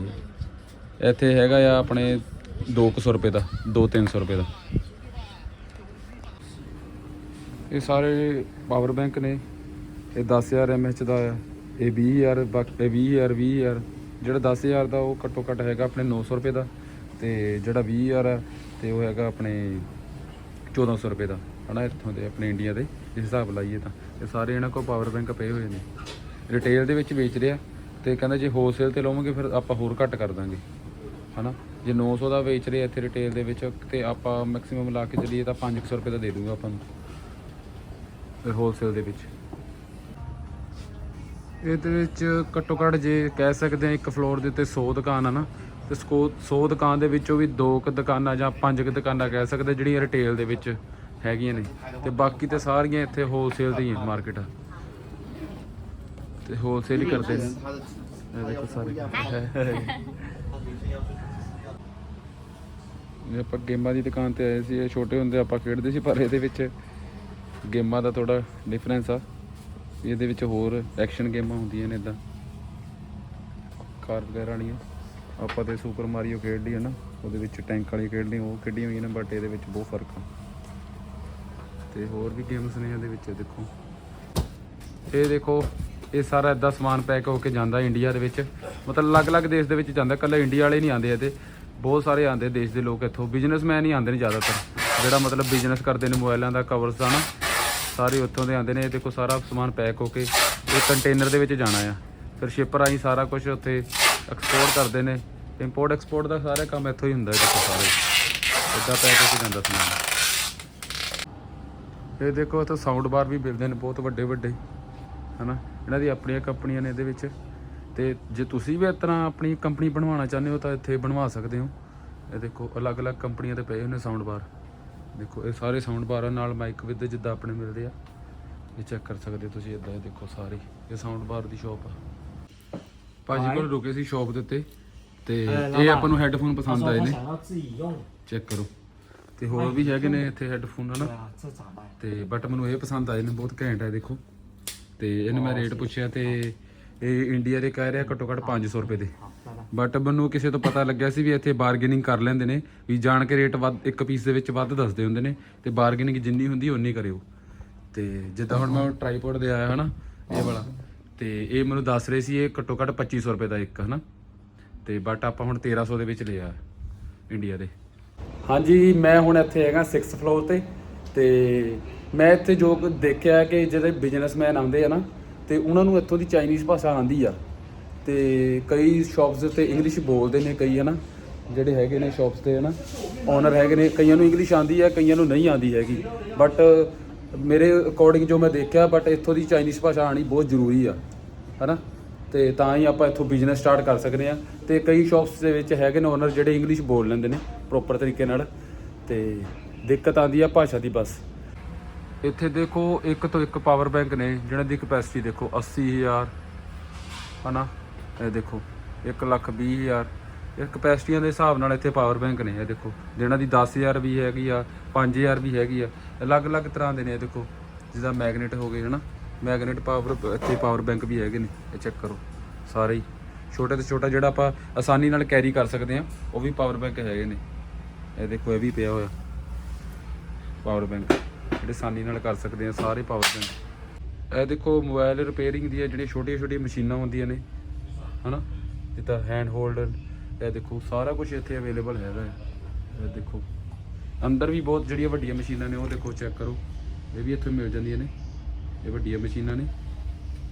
ਇੱਥੇ ਹੈਗਾ ਆ ਆਪਣੇ 200 ਰੁਪਏ ਦਾ 2-300 ਰੁਪਏ ਦਾ। ਇਹ ਸਾਰੇ ਪਾਵਰ ਬੈਂਕ ਨੇ। ਇਹ 10000 mAh ਦਾ ਆ। ਇਹ 20000 ਬਾਕੀ ਇਹ 20000 20000 ਜਿਹੜਾ 10000 ਦਾ ਉਹ ਘੱਟੋ ਘੱਟ ਹੈਗਾ ਆਪਣੇ 900 ਰੁਪਏ ਦਾ। ਤੇ ਜਿਹੜਾ 20000 ਹੈ ਤੇ ਉਹ ਹੈਗਾ ਆਪਣੇ 1400 ਰੁਪਏ ਦਾ। ਹਨਾ, ਇੱਥੋਂ ਦੇ ਆਪਣੇ ਇੰਡੀਆ ਦੇ ਇਸ ਹਿਸਾਬ ਲਾਈਏ ਤਾਂ। ਇਹ ਸਾਰੇ ਇਹਨਾਂ ਕੋਲ ਪਾਵਰ ਬੈਂਕ ਪਏ ਹੋਏ ਨੇ। ਰਿਟੇਲ ਦੇ ਵਿੱਚ ਵੇਚ ਰਿਹਾ, ਤੇ ਕਹਿੰਦਾ ਜੇ ਹੋਲਸੇਲ ਤੇ ਲਵਾਂਗੇ, ਫਿਰ ਆਪਾਂ ਹੋਰ ਘੱਟ ਕਰ ਦਾਂਗੇ। ਹਨਾ, ਜੇ 900 ਦਾ ਵੇਚ ਰਿਹਾ ਇੱਥੇ ਰਿਟੇਲ ਦੇ ਵਿੱਚ, ਤੇ ਆਪਾਂ ਮੈਕਸਿਮਮ ਲਾ ਕੇ ਚੱਲੀਏ ਤਾਂ 500 ਰੁਪਏ ਦਾ ਦੇ ਦੂੰਗਾ ਆਪਾਂ ਨੂੰ। ਫਿਰ ਹੋਲਸੇਲ ਦੇ ਵਿੱਚ। ਇਹਦੇ ਵਿੱਚ ਘੱਟੋ ਘੱਟ ਜੇ ਕਹਿ ਸਕਦੇ ਆ ਇੱਕ ਫਲੋਰ ਦੇ ਉੱਤੇ 100 ਦੁਕਾਨ ਆ ਨਾ ਤੇ 100 ਦੁਕਾਨ ਦੇ ਵਿੱਚੋਂ ਵੀ ਦੋ ਕੁ ਦੁਕਾਨਾਂ ਜਾਂ ਪੰਜ ਕੁ ਦੁਕਾਨਾਂ ਕਹਿ ਸਕਦੇ ਜਿਹੜੀਆਂ ਰਿਟੇਲ ਦੇ ਵਿੱਚ ਹੈਗੀਆਂ ਨੇ। ਤੇ ਬਾਕੀ ਤੇ ਸਾਰੀਆਂ ਇੱਥੇ ਹੋਲਸੇਲ ਦੀ ਮਾਰਕੀਟ ਆ। ਤੇ ਹੋਲਸੇਲ ਹੀ ਕਰਦੇ ਨੇ। ਇਹ ਦੇਖੋ ਸਾਰੇ। ਇਹ ਆਪਾਂ ਗੇਮਾਂ ਦੀ ਦੁਕਾਨ ਤੇ ਆਏ ਸੀ, ਇਹ ਛੋਟੇ ਹੁੰਦੇ ਆਪਾਂ ਖੇਡਦੇ ਸੀ, ਪਰ ਇਹਦੇ ਵਿੱਚ ਗੇਮਾਂ ਦਾ ਥੋੜਾ ਡਿਫਰੈਂਸ ਆ। ਇਹਦੇ ਵਿੱਚ ਹੋਰ ਐਕਸ਼ਨ ਗੇਮਾਂ ਹੁੰਦੀਆਂ ਨੇ ਇਦਾਂ ਕਾਰ ਵਗੈਰਾ ਵਾਲੀਆਂ। ਆਪਾਂ ਤੇ ਸੁਪਰ ਮਾਰੀਓ ਖੇਡ ਲਈ ਹੈ ਨਾ, ਉਹਦੇ ਵਿੱਚ ਟੈਂਕ ਵਾਲੀ ਖੇਡ ਲਈ ਉਹ ਖੇਡੀਆਂ ਹੋਈਆਂ ਨੇ ਬਟ ਇਹਦੇ ਵਿੱਚ ਬਹੁਤ ਫ਼ਰਕ ਆ। ਤੇ ਹੋਰ ਵੀ ਗੇਮਸ ਨੇ ਇਹਦੇ ਵਿੱਚ, ਦੇਖੋ। ਇਹ ਦੇਖੋ, ਇਹ ਸਾਰਾ ਇਦਾਂ ਸਮਾਨ ਪੈਕ ਹੋ ਕੇ ਜਾਂਦਾ ਇੰਡੀਆ ਦੇ ਵਿੱਚ। ਮਤਲਬ ਅਲੱਗ-ਅਲੱਗ ਦੇਸ਼ ਦੇ ਵਿੱਚ ਜਾਂਦਾ ਕੱਲਾ ਇੰਡੀਆ ਵਾਲੇ ਨਹੀਂ ਆਉਂਦੇ ਇਹਦੇ। ਬਹੁਤ ਸਾਰੇ ਆਉਂਦੇ ਦੇਸ਼ ਦੇ ਲੋਕ ਇੱਥੋਂ। ਬਿਜ਼ਨਸਮੈਨ ਹੀ ਆਉਂਦੇ ਨੇ ਜ਼ਿਆਦਾਤਰ। ਜਿਹੜਾ ਮਤਲਬ ਬਿਜ਼ਨਸ ਕਰਦੇ ਨੇ ਮੋਬਾਈਲਾਂ ਦਾ ਕਵਰਸ ਦਾ ਨਾ, ਸਾਰੇ ਉੱਥੋਂ ਦੇ ਆਉਂਦੇ ਨੇ। ਇਹ ਦੇਖੋ, ਸਾਰਾ ਸਮਾਨ ਪੈਕ ਹੋ ਕੇ ਇਹ ਕੰਟੇਨਰ ਦੇ ਵਿੱਚ ਜਾਣਾ ਆ। ਫਿਰ ਸ਼ਿਪਰ ਆਈ ਸਾਰਾ ਕੁਝ ਉੱਥੇ ਐਕਸਪੋਰਟ ਕਰਦੇ ਨੇ। ਇੰਪੋਰਟ ਐਕਸਪੋਰਟ ਦਾ ਸਾਰਾ ਕੰਮ ਇੱਥੋਂ ਹੀ ਹੁੰਦਾ ਹੈ ਦੇਖੋ ਸਾਰੇ। ਇੱਦਾਂ ਪੈਕ ਹੋ ਕੇ ਜਾਂਦਾ ਸਮਾਨ ਇਹ ਦੇਖੋ, ਇੱਥੇ ਸਾਊਂਡ ਬਾਰ ਵੀ ਮਿਲਦੇ ਨੇ ਬਹੁਤ ਵੱਡੇ ਵੱਡੇ, ਹਨਾ? ਇਹਨਾਂ ਦੀ ਆਪਣੀਆਂ ਕੰਪਨੀਆਂ ਨੇ ਇਹਦੇ ਵਿੱਚ। ਤੇ ਜੇ ਤੁਸੀਂ ਵੀ ਇਸ ਤਰ੍ਹਾਂ ਆਪਣੀ ਕੰਪਨੀ ਬਣਵਾਉਣਾ ਚਾਹੁੰਦੇ ਹੋ ਤਾਂ ਇੱਥੇ ਬਣਵਾ ਸਕਦੇ ਹੋ। ਇਹ ਦੇਖੋ, ਅਲੱਗ-ਅਲੱਗ ਕੰਪਨੀਆਂ ਤੇ ਪਏ ਹੋਏ ਨੇ ਸਾਊਂਡ ਬਾਰ ਦੇਖੋ, ਇਹ ਸਾਰੇ ਸਾਊਂਡ ਬਾਰਾਂ ਨਾਲ ਮਾਈਕ ਵਿਦ ਜਿੱਦਾਂ ਆਪਣੇ ਮਿਲਦੇ ਆ। ਇਹ ਚੈੱਕ ਕਰ ਸਕਦੇ ਤੁਸੀਂ ਇਦਾਂ ਇਹ ਦੇਖੋ ਸਾਰੇ। ਇਹ ਸਾਊਂਡ ਬਾਰ ਦੀ ਸ਼ਾਪ ਆ। ਭਾਜੀ ਕੋਲ ਰੁਕੇ ਸੀ ਸ਼ਾਪ ਦੇ ਉੱਤੇ ਤੇ ਇਹ ਆਪਾਂ ਨੂੰ ਹੈੱਡਫੋਨ 他 ਪਸੰਦ 说 ਆਏ 他 ਨੇ 想要自己用， ਚੈੱਕ ਕਰੋ ਤੇ ਹੋਰ ਵੀ ਹੈਗੇ ਨੇ ਇੱਥੇ ਹੈੱਡਫੋਨ ਹਨਾ 对啊，这咋办？ ਤੇ ਬਟ ਮੈਨੂੰ ਇਹ ਪਸੰਦ ਆਏ ਨੇ ਬਹੁਤ ਘੈਂਟ ਹੈ ਦੇਖੋ ਤੇ ਇਹਨੂੰ ਮੈਂ ਰੇਟ ਪੁੱਛਿਆ ਤੇ ਇਹ ਇੰਡੀਆ ਦੇ ਕਹਿ ਰਿਹਾ ਘੱਟੋ ਘੱਟ 500 ਰੁਪਏ ਦੇ好，拜拜。ਬਟ ਮੈਨੂੰ ਕਿਸੇ ਤੋਂ ਪਤਾ ਲੱਗਿਆ ਸੀ ਵੀ ਇੱਥੇ ਬਾਰਗੇਨਿੰਗ ਕਰ ਲੈਂਦੇ ਨੇ ਵੀ ਜਾਣ ਕੇ ਰੇਟ ਵੱਧ ਇੱਕ ਪੀਸ ਦੇ ਵਿੱਚ ਵੱਧ ਦੱਸਦੇ ਹੁੰਦੇ ਨੇ ਤੇ ਬਾਰਗੇਨਿੰਗ ਜਿੰਨੀ ਹੁੰਦੀ ਓਨੀ ਕਰਿਓ ਤੇ ਜਿੱਦਾਂ ਹੁਣ ਮੈਂ ਟ੍ਰਾਈਪੋਡ ਦੇ ਆਇਆ ਹਨਾ ਇਹ ਵਾਲਾ ਤੇ ਇਹ ਮੈਨੂੰ ਦੱਸ ਰਹੇ ਸੀ, ਇਹ ਘੱਟੋ ਘੱਟ 2500 ਰੁਪਏ ਦਾ ਇੱਕ, ਹਨਾ? ਤੇ ਬਟ ਆਪਾਂ ਹੁਣ 1300 ਦੇ ਵਿੱਚ ਲਿਆ ਇੰਡੀਆ ਦੇ। ਹਾਂਜੀ, ਮੈਂ ਹੁਣ ਇੱਥੇ ਹੈਗਾ 6th ਫਲੋਰ ਤੇ ਤੇ ਮੈਂ ਇੱਥੇ ਜੋ ਦੇਖਿਆ ਕਿ ਜਿਹੜੇ ਬਿਜ਼ਨਸਮੈਨ ਆਉਂਦੇ ਆ ਨਾ, ਤੇ ਉਹਨਾਂ ਨੂੰ ਇੱਥੋਂ ਦੀ ਚਾਈਨੀਜ਼ ਭਾਸ਼ਾ ਆਉਂਦੀ ਆ। ਤੇ ਕਈ ਸ਼ਾਪਸ ਦੇ ਉੱਤੇ ਇੰਗਲਿਸ਼ ਬੋਲਦੇ ਨੇ ਕਈ, ਹਨਾ? ਜਿਹੜੇ ਹੈਗੇ ਨੇ ਸ਼ਾਪਸ ਤੇ, ਹਨਾ? ਓਨਰ ਹੈਗੇ ਨੇ, ਕਈਆਂ ਨੂੰ ਇੰਗਲਿਸ਼ ਆਉਂਦੀ ਆ, ਕਈਆਂ ਨੂੰ ਨਹੀਂ ਆਉਂਦੀ ਹੈਗੀ। ਬਟ ਮੇਰੇ ਅਕੋਰਡਿੰਗ ਜੋ ਮੈਂ ਦੇਖਿਆ ਬਟ ਇੱਥੋਂ ਦੀ ਚਾਈਨੀਜ਼ ਭਾਸ਼ਾ ਆਣੀ ਬਹੁਤ ਜ਼ਰੂਰੀ ਆ, ਹਨਾ? ਤੇ ਤਾਂ ਹੀ ਆਪਾਂ ਇੱਥੋਂ ਬਿਜ਼ਨਸ ਸਟਾਰਟ ਕਰ ਸਕਦੇ ਆ ਤੇ ਕਈ ਸ਼ਾਪਸ ਦੇ ਵਿੱਚ ਹੈਗੇ ਨੇ ਓਨਰ ਜਿਹੜੇ ਇੰਗਲਿਸ਼ ਬੋਲ ਲੈਂਦੇ ਨੇ ਪ੍ਰੋਪਰ ਤਰੀਕੇ ਨਾਲ। ਤੇ ਦਿੱਕਤ ਆਉਂਦੀ ਆ ਭਾਸ਼ਾ ਦੀ ਬਸ। ਇੱਥੇ ਦੇਖੋ, ਇੱਕ ਤੋਂ ਇੱਕ ਪਾਵਰ ਬੈਂਕ ਨੇ, ਜਿਹਨਾਂ ਦੀ ਕਪੈਸਿਟੀ ਦੇਖੋ 80000 ਹਨਾ? ਇਹ ਦੇਖੋ 1 ਲੱਖ 20000 ਇਹ ਕਪੈਸਿਟੀਆਂ ਦੇ ਹਿਸਾਬ ਨਾਲ ਇੱਥੇ ਪਾਵਰ ਬੈਂਕ ਨੇ, ਇਹ ਦੇਖੋ। ਜਿਹਨਾਂ ਦੀ 10000 ਵੀ ਹੈਗੀ ਆ 5000 ਵੀ ਹੈਗੀ ਆ, ਅਲੱਗ-ਅਲੱਗ ਤਰ੍ਹਾਂ ਦੇ ਨੇ, ਇਹ ਦੇਖੋ। ਜਿੱਦਾਂ ਮੈਗਨੇਟ ਹੋ ਗਏ, ਹਨਾ? ਮੈਗਨੇਟ ਪਾਵਰ ਇੱਥੇ ਪਾਵਰ ਬੈਂਕ ਵੀ ਹੈਗੇ ਨੇ, ਇਹ ਚੈੱਕ ਕਰੋ। ਸਾਰੇ ਹੀ। ਛੋਟੇ ਤੋਂ ਛੋਟਾ ਜਿਹੜਾ ਆਪਾਂ ਆਸਾਨੀ ਨਾਲ ਕੈਰੀ ਕਰ ਸਕਦੇ ਆ ਉਹ ਵੀ ਪਾਵਰ ਬੈਂਕ ਹੈਗੇ ਨੇ। ਇਹ ਦੇਖੋ, ਇਹ ਵੀ ਪਿਆ ਹੋਇਆ। ਪਾਵਰ ਬੈਂਕ ਜਿਹੜੇ ਆਸਾਨੀ ਨਾਲ ਕਰ ਸਕਦੇ ਆ ਸਾਰੇ ਪਾਵਰ ਬੈਂਕ ਇਹ ਦੇਖੋ ਮੋਬਾਈਲ ਰਿਪੇਅਰਿੰਗ ਦੀਆਂ ਜਿਹੜੀਆਂ ਛੋਟੀਆਂ ਛੋਟੀਆਂ ਮਸ਼ੀਨਾਂ ਹੁੰਦੀਆਂ ਨੇ, ਹਨਾ? ਜਿੱਦਾਂ ਹੈਂਡ ਹੋਲਡਰ ਇਹ ਦੇਖੋ, ਸਾਰਾ ਕੁਝ ਇੱਥੇ ਅਵੇਲੇਬਲ ਹੈਗਾ ਹੈ। ਇਹ ਦੇਖੋ, ਅੰਦਰ ਵੀ ਬਹੁਤ ਜਿਹੜੀਆਂ ਵੱਡੀਆਂ ਮਸ਼ੀਨਾਂ ਨੇ, ਉਹ ਦੇਖੋ ਚੈੱਕ ਕਰੋ। ਇਹ ਵੀ ਇੱਥੋਂ ਮਿਲ ਜਾਂਦੀਆਂ ਨੇ, ਇਹ ਵੱਡੀਆਂ ਮਸ਼ੀਨਾਂ ਨੇ।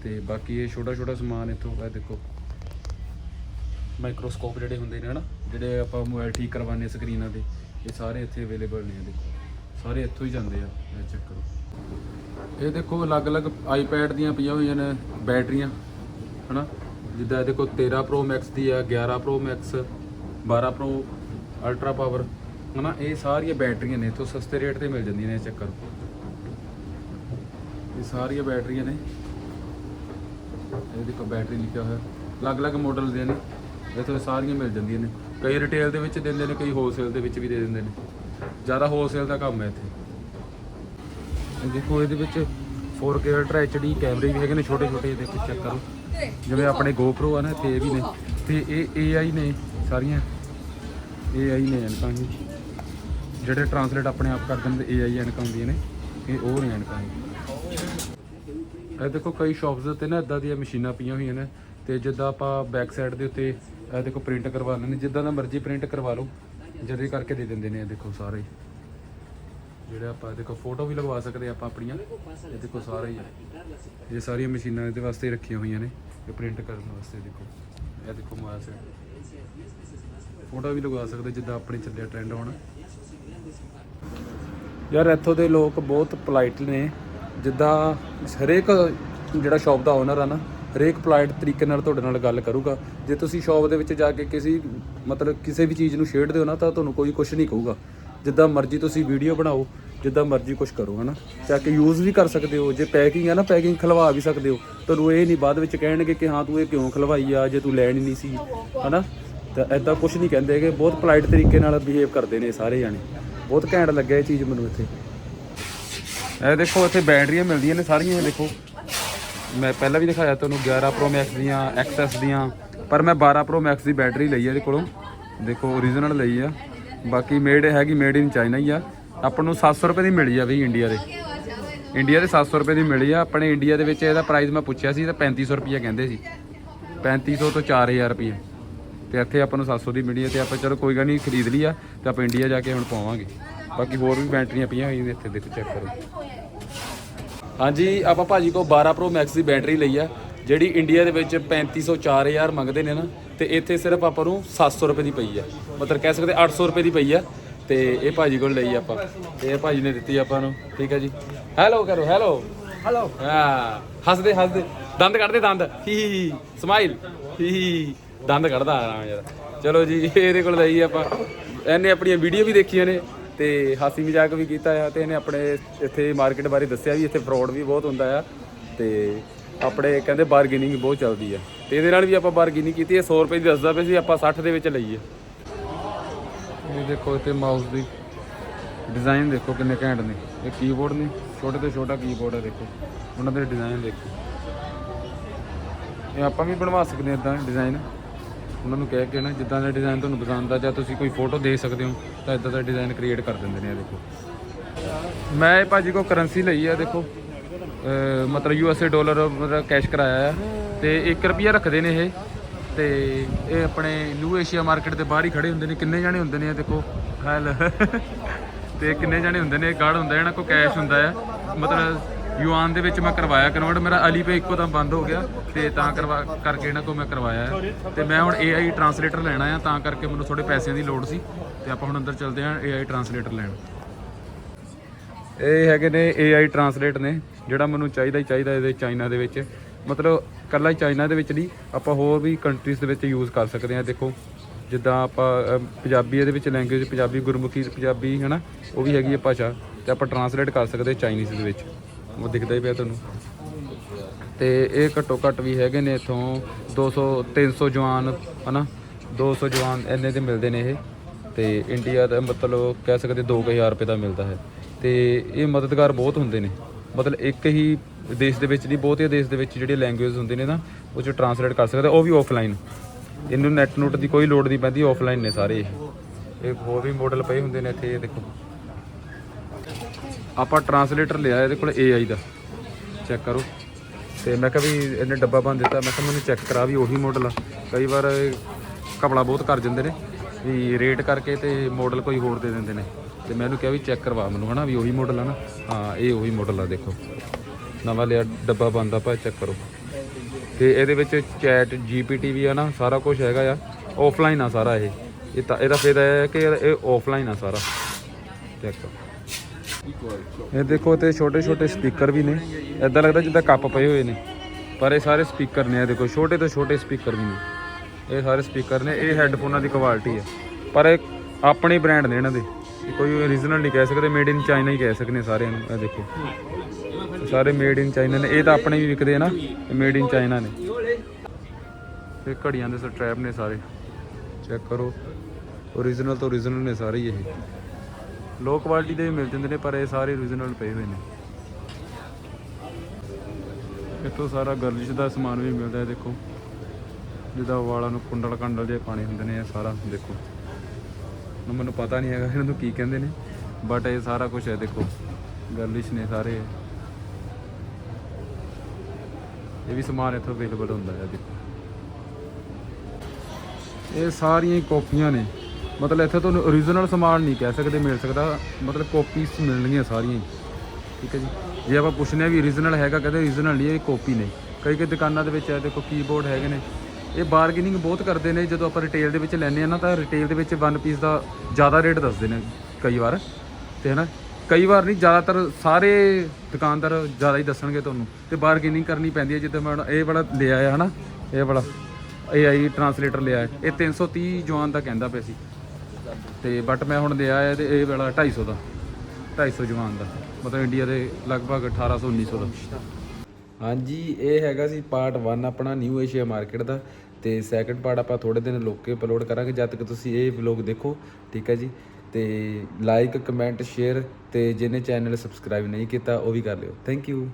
ਤੇ ਬਾਕੀ ਇਹ ਛੋਟਾ ਛੋਟਾ ਸਮਾਨ ਇੱਥੋਂ, ਇਹ ਦੇਖੋ। ਮਾਈਕਰੋਸਕੋਪ ਜਿਹੜੇ ਹੁੰਦੇ ਨੇ ਹਨਾ, ਜਿਹੜੇ ਆਪਾਂ ਮੋਬਾਈਲ ਠੀਕ ਕਰਵਾਉਂਦੇ ਸਕਰੀਨਾਂ ਦੇ ਇਹ ਸਾਰੇ ਇੱਥੇ ਅਵੇਲੇਬਲ ਨੇ, ਇਹ ਦੇਖੋ। ਸਾਰੇ ਇੱਥੋਂ ਹੀ ਜਾਂਦੇ ਆ, ਇਹ ਚੈੱਕ ਕਰੋ। ਇਹ ਦੇਖੋ, ਅਲੱਗ-ਅਲੱਗ ਆਈਪੈਡ ਦੀਆਂ ਪਈਆਂ ਹੋਈਆਂ ਨੇ, ਬੈਟਰੀਆਂ, ਹਨਾ? ਜਿੱਦਾਂ ਇਹਦੇ ਕੋਲ 13 ਪ੍ਰੋ ਮੈਕਸ ਦੀ ਆ 11 pro max 12 pro ultra power, ਹਨਾ, ਇਹ ਸਾਰੀਆਂ ਬੈਟਰੀਆਂ ਨੇ, ਇੱਥੋਂ ਸਸਤੇ ਰੇਟ ਤੇ ਮਿਲ ਜਾਂਦੀਆਂ ਨੇ ਇਹ ਚੱਕਰ। ਇਹ ਸਾਰੀਆਂ ਬੈਟਰੀਆਂ ਨੇ। ਇਹ ਦੇਖੋ ਬੈਟਰੀ ਲਿਖਿਆ ਹੋਇਆ। ਅਲੱਗ-ਅਲੱਗ ਮਾਡਲ ਦੇ ਨੇ। ਇੱਥੋਂ ਇਹ ਸਾਰੀਆਂ ਮਿਲ ਜਾਂਦੀਆਂ ਨੇ। ਕਈ ਰਿਟੇਲ ਦੇ ਵਿੱਚ ਦਿੰਦੇ ਨੇ, ਕਈ ਹੋਲਸੇਲ ਦੇ ਵਿੱਚ ਵੀ ਦੇ ਦਿੰਦੇ ਨੇ। ਜ਼ਿਆਦਾ ਹੋਲਸੇਲ ਦਾ ਕੰਮ ਹੈ ਇੱਥੇ। ਦੇਖੋ ਇਹਦੇ ਵਿੱਚ 4K ਅਲਟਰਾ HD ਕੈਮਰੇ ਵੀ ਹੈਗੇ ਨੇ ਛੋਟੇ ਛੋਟੇ ਦੇਖੋ ਚੈੱਕ ਕਰੋ ਜਿਵੇਂ ਆਪਣੇ GoPro ਆ ਨਾ, ਇੱਥੇ ਇਹ ਵੀ ਨੇ। ਤੇ ਇਹ AI ਨੇ ਸਾਰੀਆਂ। AI ਨੇ ਐਨਕਾਂ ਜੀ ਜਿਹੜੇ ਟਰਾਂਸਲੇਟ ਆਪਣੇ ਆਪ ਕਰ ਦਿੰਦੇ AI ਐਨਕਾਂ ਹੁੰਦੀਆਂ ਨੇ, ਇਹ ਉਹ ਨੇ ਐਨਕਾਂ ਇਹ। ਦੇਖੋ ਕਈ ਸ਼ਾਪਸ ਉੱਤੇ ਨਾ ਇਦਾਂ ਦੀਆਂ ਮਸ਼ੀਨਾਂ ਪਈਆਂ ਹੋਈਆਂ ਨੇ, ਤੇ ਜਿੱਦਾਂ ਆਪਾਂ ਬੈਕ ਸਾਈਡ ਦੇ ਉੱਤੇ ਇਹ ਦੇਖੋ ਪ੍ਰਿੰਟ ਕਰਵਾ ਲੈਣੇ ਜਿੱਦਾਂ ਦਾ ਮਰਜ਼ੀ ਪ੍ਰਿੰਟ ਕਰਵਾ ਲਓ ਜਦੇ ਕਰਕੇ ਦੇ ਦਿੰਦੇ ਨੇ ਇਹ ਦੇਖੋ ਸਾਰੇ। ਜਿਹੜੇ ਆਪਾਂ ਦੇਖੋ ਫੋਟੋ ਵੀ ਲਗਵਾ ਸਕਦੇ ਆਪਾਂ ਆਪਣੀਆਂ, ਇਹ ਦੇਖੋ ਸਾਰੇ ਹੀ ਇਹ ਸਾਰੀਆਂ ਮਸ਼ੀਨਾਂ ਇਹਦੇ ਵਾਸਤੇ ਰੱਖੀਆਂ ਹੋਈਆਂ ਨੇ। ਇਹ ਪ੍ਰਿੰਟ ਕਰਨ ਵਾਸਤੇ ਦੇਖੋ। ਇਹ ਦੇਖੋ ਮਾਇਆ ਸਾਈਡ ਫੋਟੋ ਵੀ ਲਗਾ ਸਕਦੇ ਜਿੱਦਾਂ ਆਪਣੇ ਚੱਲਿਆ ਟ੍ਰੈਂਡ ਹੁਣ। ਯਾਰ ਇੱਥੋਂ ਦੇ ਲੋਕ ਬਹੁਤ ਪੋਲਾਈਟ ਨੇ। ਜਿੱਦਾਂ ਹਰੇਕ ਜਿਹੜਾ ਸ਼ਾਪ ਦਾ ਓਨਰ ਆ ਨਾ, ਹਰੇਕ ਪੋਲਾਈਟ ਤਰੀਕੇ ਨਾਲ ਤੁਹਾਡੇ ਨਾਲ ਗੱਲ ਕਰੂਗਾ। ਜੇ ਤੁਸੀਂ ਸ਼ਾਪ ਦੇ ਵਿੱਚ ਜਾ ਕੇ ਕਿਸੇ, ਮਤਲਬ ਕਿਸੇ ਵੀ ਚੀਜ਼ ਨੂੰ ਛੇੜਦੇ ਹੋ ਨਾ, ਤਾਂ ਤੁਹਾਨੂੰ ਕੋਈ ਕੁਝ ਨਹੀਂ ਕਹੂਗਾ। ਜਿੱਦਾਂ ਮਰਜ਼ੀ ਤੁਸੀਂ ਵੀਡੀਓ ਬਣਾਓ, ਜਿੱਦਾਂ ਮਰਜ਼ੀ ਕੁਝ ਕਰੋ, ਹਨਾ? ਜਾ ਕੇ ਯੂਜ਼ ਵੀ ਕਰ ਸਕਦੇ ਹੋ। ਜੇ ਪੈਕਿੰਗ ਆ ਨਾ ਪੈਕਿੰਗ ਖਲਵਾ ਵੀ ਸਕਦੇ ਹੋ। ਤੈਨੂੰ ਇਹ ਨਹੀਂ ਬਾਅਦ ਵਿੱਚ ਕਹਿਣਗੇ ਕਿ ਹਾਂ ਤੂੰ ਇਹ ਕਿਉਂ ਖਲਵਾਈ ਆ, ਜੇ ਤੂੰ ਲੈਣੀ ਨਹੀਂ ਸੀ, ਹਨਾ? ਤਾਂ ਐਦਾਂ ਕੁਝ ਨਹੀਂ ਕਹਿੰਦੇ ਕਿ ਬਹੁਤ ਪੋਲਾਈਟ ਤਰੀਕੇ ਨਾਲ ਬਿਹੇਵ ਕਰਦੇ ਨੇ ਸਾਰੇ ਜਾਣੇ। ਬਹੁਤ ਘੈਂਟ ਲੱਗਿਆ ਇਹ ਚੀਜ਼ ਮੈਨੂੰ ਇੱਥੇ। ਇਹ ਦੇਖੋ, ਇੱਥੇ ਬੈਟਰੀਆਂ ਮਿਲਦੀਆਂ ਨੇ ਸਾਰੀਆਂ, ਇਹ ਦੇਖੋ। ਮੈਂ ਪਹਿਲਾਂ ਵੀ ਦਿਖਾਇਆ ਤੁਹਾਨੂੰ 11 Pro Max ਦੀਆਂ XS ਦੀਆਂ, ਪਰ ਮੈਂ 12 Pro Max ਦੀ ਬੈਟਰੀ ਲਈ ਆ ਇਹਦੇ ਕੋਲੋਂ। ਦੇਖੋ ਓਰੀਜਨਲ ਲਈ ਆ। ਬਾਕੀ ਮੇਡ ਹੈਗੀ ਮੇਡ ਇਨ ਚਾਈਨਾ ਹੀ ਆ। ਆਪਾਂ ਨੂੰ 700 ਰੁਪਏ ਦੀ ਮਿਲੀ ਆ ਵੀ ਇੰਡੀਆ ਦੇ। ਇੰਡੀਆ ਦੇ 700 ਰੁਪਏ ਦੀ ਮਿਲੀ ਆ। ਆਪਣੇ ਇੰਡੀਆ ਦੇ ਵਿੱਚ ਇਹਦਾ ਪ੍ਰਾਈਸ ਮੈਂ ਪੁੱਛਿਆ ਸੀ ਤਾਂ 3500 ਰੁਪਏ ਕਹਿੰਦੇ ਸੀ। 3500 ਤੋਂ 4000 ਰੁਪਏ ਤੇ ਇੱਥੇ ਆਪਾਂ ਨੂੰ 700 ਦੀ ਮਿਲੀ ਆ ਤੇ ਆਪਾਂ ਚਲੋ ਕੋਈ ਗੱਲ ਨਹੀਂ, ਖਰੀਦ ਲਈ ਆ ਤੇ ਆਪਾਂ ਇੰਡੀਆ ਜਾ ਕੇ ਹੁਣ ਪਾਵਾਂਗੇ। ਬਾਕੀ ਹੋਰ ਵੀ ਬੈਟਰੀਆਂ ਪਈਆਂ ਹੋਈਆਂ ਨੇ, ਇੱਥੇ ਦੇਖੋ ਚੈੱਕ ਕਰੋ। ਹਾਂਜੀ, ਆਪਾਂ ਭਾਜੀ ਕੋ 12 Pro Max ਦੀ ਬੈਟਰੀ ਲਈ ਆ, ਜਿਹੜੀ ਇੰਡੀਆ ਦੇ ਵਿੱਚ 3500 4000 ਮੰਗਦੇ ਨੇ ਨਾ, ਤੇ ਇੱਥੇ ਸਿਰਫ ਆਪਾਂ ਨੂੰ 700 ਰੁਪਏ ਦੀ ਪਈ ਆ। ਮਤਲਬ ਕਹਿ ਸਕਦੇ 800 ਰੁਪਏ ਦੀ ਪਈ ਆ। ਤੇ ਇਹ ਭਾਜੀ ਕੋਲ ਲਈ ਆਪਾਂ। ਤੇ ਇਹ ਭਾਜੀ ਨੇ ਦਿੱਤੀ ਆਪਾਂ ਨੂੰ। ਠੀਕ ਹੈ ਜੀ। ਹੈਲੋ ਕਰੋ ਹੈਲੋ ਹੈਲੋ ਹਾਂ ਹੱਸਦੇ ਹੱਸਦੇ। ਦੰਦ ਕੱਢਦੇ ਦੰਦ। ਹੀ ਹੀ ਸਮਾਈਲ ਹੀ ਹੀ ਦੰਦ ਕੱਢਦਾ ਆਰਾਮ ਯਾਰ। ਚਲੋ ਜੀ *laughs* ਇਹਦੇ ਕੋਲ ਲਈ ਆਪਾਂ। ਇਹਨੇ ਆਪਣੀਆਂ ਵੀਡੀਓ ਵੀ ਦੇਖੀਆਂ ਨੇ ਤੇ ਹਾਸੀ ਮਜ਼ਾਕ ਵੀ ਕੀਤਾ ਆ ਤੇ ਇਹਨੇ ਆਪਣੇ ਇੱਥੇ ਮਾਰਕੀਟ ਬਾਰੇ ਦੱਸਿਆ ਵੀ ਇੱਥੇ ਫਰਾਡ ਵੀ ਬਹੁਤ ਹੁੰਦਾ ਆ ਤੇ ਆਪਣੇ ਕਹਿੰਦੇ ਬਾਰਗੇਨਿੰਗ ਬਹੁਤ ਚੱਲਦੀ ਆ। ਤੇ ਇਹਦੇ ਨਾਲ ਵੀ ਆਪਾਂ ਬਾਰਗੇਨਿੰਗ ਕੀਤੀ ਇਹ 100 ਰੁਪਏ ਦੀ ਦੱਸਦਾ ਪਿਆ ਸੀ ਆਪਾਂ 60 ਦੇ ਵਿੱਚ ਲਈ ਹੈ ਦੇਖੋ ਇੱਥੇ ਮਾਊਸ ਦੀ ਡਿਜ਼ਾਈਨ ਦੇਖੋ ਕਿੰਨੇ ਘੈਂਟ ਨੇ। ਇਹ ਕੀਬੋਰਡ ਨੇ, ਛੋਟੇ ਤੋਂ ਛੋਟਾ ਕੀਬੋਰਡ ਹੈ ਦੇਖੋ। ਉਹਨਾਂ ਦੇ ਡਿਜ਼ਾਈਨ ਦੇਖੋ। ਇਹ ਆਪਾਂ ਵੀ ਬਣਵਾ ਸਕਦੇ ਹਾਂ ਇਦਾਂ ਡਿਜ਼ਾਈਨ ਉਹਨਾਂ ਨੂੰ ਕਹਿ ਕੇ ਨਾ, ਜਿੱਦਾਂ ਦਾ ਡਿਜ਼ਾਈਨ ਤੁਹਾਨੂੰ ਪਸੰਦ ਆ, ਜਾਂ ਤੁਸੀਂ ਕੋਈ ਫੋਟੋ ਦੇ ਸਕਦੇ ਹੋ, ਤਾਂ ਇਦਾਂ ਦਾ ਡਿਜ਼ਾਈਨ ਕ੍ਰੀਏਟ ਕਰ ਦਿੰਦੇ ਨੇ ਇਹ ਦੇਖੋ। ਮੈਂ ਇਹ ਭਾਜੀ ਕੋ ਕਰੰਸੀ ਲਈ ਆ ਦੇਖੋ। ਮਤਲਬ ਯੂ ਐਸ ਏ ਡਾਲਰ ਮਤਲਬ ਕੈਸ਼ ਕਰਾਇਆ ਆ। ਤੇ 1 ਰੁਪਿਆ ਰੱਖਦੇ ਨੇ ਇਹ। ਤੇ ਇਹ ਆਪਣੇ ਨਿਊ ਏਸ਼ੀਆ ਮਾਰਕੀਟ ਦੇ ਬਾਹਰ ਹੀ ਖੜੇ ਹੁੰਦੇ ਨੇ। ਕਿੰਨੇ ਜਾਣੇ ਹੁੰਦੇ ਨੇ ਇਹ ਦੇਖੋ ਹੈਲ ਤੇ ਕਿੰਨੇ ਜਾਣੇ ਹੁੰਦੇ ਨੇ ਗਾਰਡ ਹੁੰਦਾ ਇਹਨਾਂ ਕੋ ਕੈਸ਼ ਹੁੰਦਾ ਆ ਮਤਲਬ ਯੂਆਨ ਦੇ ਵਿੱਚ ਮੈਂ ਕਰਵਾਇਆ ਕਨਵਰਟ ਮੇਰਾ ਅਲੀ ਪੇ ਇੱਕੋ ਦਮ ਬੰਦ ਹੋ ਗਿਆ ਤੇ ਤਾਂ ਕਰਵਾ ਕਰਕੇ ਇਹਨਾਂ ਕੋ ਮੈਂ ਕਰਵਾਇਆ ਹੈ। ਤੇ ਮੈਂ ਹੁਣ AI ਟਰਾਂਸਲੇਟਰ ਲੈਣਾ ਆ ਤਾਂ ਕਰਕੇ ਮੈਨੂੰ ਥੋੜੇ ਪੈਸਿਆਂ ਦੀ ਲੋੜ ਸੀ। ਤੇ ਆਪਾਂ ਹੁਣ ਅੰਦਰ ਚੱਲਦੇ ਹਾਂ AI ਟਰਾਂਸਲੇਟਰ ਲੈਣ। ਇਹ ਹੈਗੇ ਨੇ AI ਟਰਾਂਸਲੇਟ ਨੇ, ਜਿਹੜਾ ਮੈਨੂੰ ਚਾਹੀਦਾ ਹੀ ਚਾਹੀਦਾ ਇਹਦੇ ਚਾਈਨਾ ਦੇ ਵਿੱਚ। ਮਤਲਬ ਕੱਲਾ ਹੀ ਚਾਈਨਾ ਦੇ ਵਿੱਚ ਨਹੀਂ, ਆਪਾਂ ਹੋਰ ਵੀ ਕੰਟਰੀਜ਼ ਦੇ ਵਿੱਚ ਯੂਜ਼ ਕਰ ਸਕਦੇ ਹਾਂ, ਦੇਖੋ। ਜਿੱਦਾਂ ਆਪਾਂ ਪੰਜਾਬੀ ਇਹਦੇ ਵਿੱਚ ਲੈਂਗੁਏਜ ਪੰਜਾਬੀ ਗੁਰਮੁਖੀ, ਪੰਜਾਬੀ ਹੈ ਨਾ ਉਹ ਵੀ ਹੈਗੀ ਹੈ ਭਾਸ਼ਾ, ਤੇ ਆਪਾਂ ਟਰਾਂਸਲੇਟ ਕਰ ਸਕਦੇ ਚਾਈਨੀਜ਼ ਦੇ ਵਿੱਚ। ਉਹ ਦਿਖਦਾ ਹੀ ਪਿਆ ਤੁਹਾਨੂੰ। ਤੇ ਇਹ ਘੱਟੋ ਘੱਟ ਵੀ ਹੈਗੇ ਨੇ ਇਥੋਂ 200 300 ਜਵਾਨ, ਹਨਾ 200 ਜਵਾਨ ਇੰਨੇ ਦੇ ਮਿਲਦੇ ਨੇ ਇਹ। ਤੇ ਇੰਡੀਆ ਦਾ ਮਤਲਬ ਕਹਿ ਸਕਦੇ 2000 ਰੁਪਏ ਦਾ ਮਿਲਦਾ ਹੈ। ਤੇ ਇਹ ਮਦਦਗਾਰ ਬਹੁਤ ਹੁੰਦੇ ਨੇ। ਮਤਲਬ ਇੱਕ ਹੀ ਦੇਸ਼ ਦੇ ਵਿੱਚ ਨਹੀਂ, ਬਹੁਤੇ ਦੇਸ਼ ਦੇ ਵਿੱਚ ਜਿਹੜੇ ਲੈਂਗੁਏਜ ਹੁੰਦੇ ਨੇ ਨਾ, ਉਹ ਚ ਟਰਾਂਸਲੇਟ ਕਰ ਸਕਦੇ, ਉਹ ਵੀ ਆਫਲਾਈਨ ਇਹਨੂੰ ਨੈਟ ਨੂਟ ਦੀ ਕੋਈ ਲੋੜ ਨਹੀਂ ਪੈਂਦੀ ਆਫਲਾਈਨ ਨੇ ਸਾਰੇ। ਇਹ ਇਹ ਹੋਰ ਵੀ ਮਾਡਲ ਪਏ ਹੁੰਦੇ ਨੇ ਇੱਥੇ, ਇਹ ਦੇਖੋ। ਆਪਾਂ ਟਰਾਂਸਲੇਟਰ ਲਿਆ, ਇਹਦੇ ਕੋਲ AI ਦਾ। ਚੈੱਕ ਕਰੋ। ਤੇ ਮੈਂ ਕਿਹਾ ਵੀ ਇਹਨੇ ਡੱਬਾ ਬੰਦ ਦਿੱਤਾ, ਮੈਂ ਕਿਹਾ ਮੈਨੂੰ ਚੈੱਕ ਕਰਾ ਵੀ ਉਹੀ ਮਾਡਲ ਆ। ਕਈ ਵਾਰ ਕਪੜਾ ਬਹੁਤ ਕਰ ਜਾਂਦੇ ਨੇ, ਵੀ ਰੇਟ ਕਰਕੇ ਤੇ ਮਾਡਲ ਕੋਈ ਹੋਰ ਦੇ ਦਿੰਦੇ ਨੇ। ਤੇ ਮੈਂ ਇਹਨੂੰ ਕਿਹਾ ਵੀ ਚੈੱਕ ਕਰਵਾ ਮੈਨੂੰ, ਹਨਾ, ਵੀ ਉਹੀ ਮਾਡਲ ਆ ਨਾ। ਹਾਂ, ਇਹ ਉਹੀ ਮਾਡਲ ਆ, ਦੇਖੋ। ਨਵਾਂ ਲਿਆ ਡੱਬਾ ਬੰਦ ਆ, ਭਾਈ ਚੈੱਕ ਕਰੋ ਤੇ ਇਹਦੇ ਵਿੱਚ ਚੈਟ GPT ਵੀ ਆ ਨਾ, ਸਾਰਾ ਕੁਝ ਹੈਗਾ ਆ। ਆਫਲਾਈਨ ਆ ਸਾਰਾ ਇਹ। ਇਹ ਤਾਂ, ਇਹਦਾ ਫਾਇਦਾ ਇਹ ਹੈ ਕਿ ਇਹ ਆਫਲਾਈਨ ਆ ਸਾਰਾ। ਚੈੱਕ ਕਰੋ। ਇਹ ਦੇਖੋ, ਤੇ ਛੋਟੇ ਛੋਟੇ ਸਪੀਕਰ ਵੀ ਨੇ। ਐਦਾਂ ਲੱਗਦਾ ਜਿੱਦਾਂ ਕੱਪ ਪਏ ਹੋਏ ਨੇ। ਪਰ ਇਹ ਸਾਰੇ ਸਪੀਕਰ ਨੇ, ਇਹ ਦੇਖੋ, ਛੋਟੇ ਤੋਂ ਛੋਟੇ ਸਪੀਕਰ ਵੀ ਨੇ। ਇਹ ਸਾਰੇ ਸਪੀਕਰ ਨੇ, ਇਹ ਹੈੱਡਫੋਨਾਂ ਦੀ ਕੁਆਲਿਟੀ ਹੈ ਪਰ ਇਹ ਆਪਣੇ ਬ੍ਰਾਂਡ ਨੇ ਇਹਨਾਂ ਦੇ। ਕੋਈ ਓਰੀਜਨਲ ਨਹੀਂ ਕਹਿ ਸਕਦੇ ਮੇਡ ਇਨ ਚਾਈਨਾ ਹੀ ਕਹਿ ਸਕਦੇ ਸਾਰਿਆਂ ਨੂੰ, ਇਹ ਦੇਖੋ। ਸਾਰੇ ਮੇਡ ਇਨ ਚਾਈਨਾ ਨੇ। ਇਹ ਤਾਂ ਆਪਣੇ ਵੀ ਵਿਕਦੇ ਆ ਨਾ। ਮੇਡ ਇਨ ਚਾਈਨਾ ਨੇ। ਇਹ ਘੜੀਆਂ ਦੇ ਸਟ੍ਰੈਪ ਨੇ ਸਾਰੇ। ਚੈੱਕ ਕਰੋ। ਓਰੀਜਨਲ ਤੋਂ ਓਰੀਜਨਲ ਨੇ ਸਾਰੇ ਹੀ ਇਹ। ਲੋ ਕੁਆਲਿਟੀ ਦੇ ਵੀ ਮਿਲ ਜਾਂਦੇ ਨੇ, ਪਰ ਇਹ ਸਾਰੇ ਓਰੀਜਨਲ ਪਏ ਹੋਏ ਨੇ। ਇੱਥੋਂ ਸਾਰਾ ਗਰਲਿਸ਼ ਦਾ ਸਮਾਨ ਵੀ ਮਿਲਦਾ ਹੈ, ਦੇਖੋ। ਜਿਹਦਾ ਵਾਲਾਂ ਨੂੰ ਕੁੰਡਲ ਕੰਡਲ ਜੇ ਪਾਣੇ ਹੁੰਦੇ ਨੇ, ਇਹ ਸਾਰਾ, ਦੇਖੋ। ਹੁਣ ਮੈਨੂੰ ਪਤਾ ਨਹੀਂ ਹੈਗਾ ਇਹਨਾਂ ਨੂੰ ਕੀ ਕਹਿੰਦੇ ਨੇ। ਬਟ ਇਹ ਸਾਰਾ ਕੁਝ ਹੈ, ਦੇਖੋ। ਗਰਲਿਸ਼ ਨੇ ਸਾਰੇ। ਇਹ ਵੀ ਸਮਾਨ ਇੱਥੋਂ ਅਵੇਲੇਬਲ ਹੁੰਦਾ ਹੈ ਦੇਖੋ ਇਹ ਸਾਰੀਆਂ ਹੀ ਕਾਪੀਆਂ ਨੇ। ਮਤਲਬ ਇੱਥੇ ਤੁਹਾਨੂੰ origignal ਸਮਾਨ ਨਹੀਂ ਕਹਿ ਸਕਦੇ, ਮਿਲ ਸਕਦਾ। ਮਤਲਬ ਕਾਪੀਸ ਮਿਲਣਗੀਆਂ ਸਾਰੀਆਂ ਹੀ। ਠੀਕ ਹੈ ਜੀ। ਜੇ ਆਪਾਂ ਪੁੱਛਨੇ ਆ ਵੀ origignal ਹੈਗਾ ਕਹਿੰਦੇ origignal ਨਹੀਂ, ਇਹ ਕਾਪੀ ਨੇ। ਕਈ ਕਈ ਦੁਕਾਨਾਂ ਦੇ ਵਿੱਚ ਇਹ ਦੇਖੋ ਕੀਬੋਰਡ ਹੈਗੇ ਨੇ। ਇਹ ਬਾਰਗੇਨਿੰਗ ਬਹੁਤ ਕਰਦੇ ਨੇ। ਜਦੋਂ ਆਪਾਂ ਰਿਟੇਲ ਦੇ ਵਿੱਚ ਲੈਂਦੇ ਆ ਨਾ, ਤਾਂ ਰਿਟੇਲ ਦੇ ਵਿੱਚ ਵਨ ਪੀਸ ਦਾ ਜ਼ਿਆਦਾ ਰੇਟ ਦੱਸਦੇ ਨੇ ਕਈ ਵਾਰ। ਤੇ ਹਨਾ? ਕਈ ਵਾਰ ਨਹੀਂ, ਜ਼ਿਆਦਾਤਰ ਸਾਰੇ ਦੁਕਾਨਦਾਰ ਜ਼ਿਆਦਾ ਹੀ ਦੱਸਣਗੇ ਤੁਹਾਨੂੰ ਤੇ ਬਾਰਗੇਨਿੰਗ ਕਰਨੀ ਪੈਂਦੀ ਹੈ, ਜਿੱਦਾਂ ਮੈਂ ਹੁਣ ਇਹ ਵਾਲਾ ਲਿਆ ਆ ਹਨਾ, ਇਹ ਵਾਲਾ AI ਟਰਾਂਸਲੇਟਰ ਲਿਆ ਹੈ। ਇਹ 330 ਜਵਾਨ ਦਾ ਕਹਿੰਦਾ ਪਿਆ ਸੀ ਤੇ ਬਟ ਮੈਂ ਹੁਣ ਲਿਆ ਹੈ ਤੇ ਇਹ ਵਾਲਾ 250 ਦਾ 250 ਜਵਾਨ ਦਾ, ਮਤਲਬ ਇੰਡੀਆ ਦੇ ਲਗਭਗ 1800 1900 ਦਾ ਹਾਂਜੀ, ਇਹ ਹੈਗਾ ਸੀ ਪਾਰਟ 1 ਆਪਣਾ ਨਿਊ ਏਸ਼ੀਆ ਮਾਰਕੀਟ ਦਾ ਤੇ ਸੈਕੰਡ ਪਾਰਟ ਆਪਾਂ ਥੋੜੇ ਦਿਨ ਲੋਕ ਅਪਲੋਡ ਕਰਾਂਗੇ, ਜਦ ਤੱਕ ਤੁਸੀਂ ਇਹ ਵਲੌਗ ਦੇਖੋ, ਠੀਕ ਹੈ ਜੀ ਤੇ ਲਾਈਕ ਕਮੈਂਟ ਸ਼ੇਅਰ ਤੇ ਜਿਹਨੇ ਚੈਨਲ ਸਬਸਕ੍ਰਾਈਬ ਨਹੀਂ ਕੀਤਾ, ਉਹ ਵੀ ਕਰ ਲਿਓ। Thank you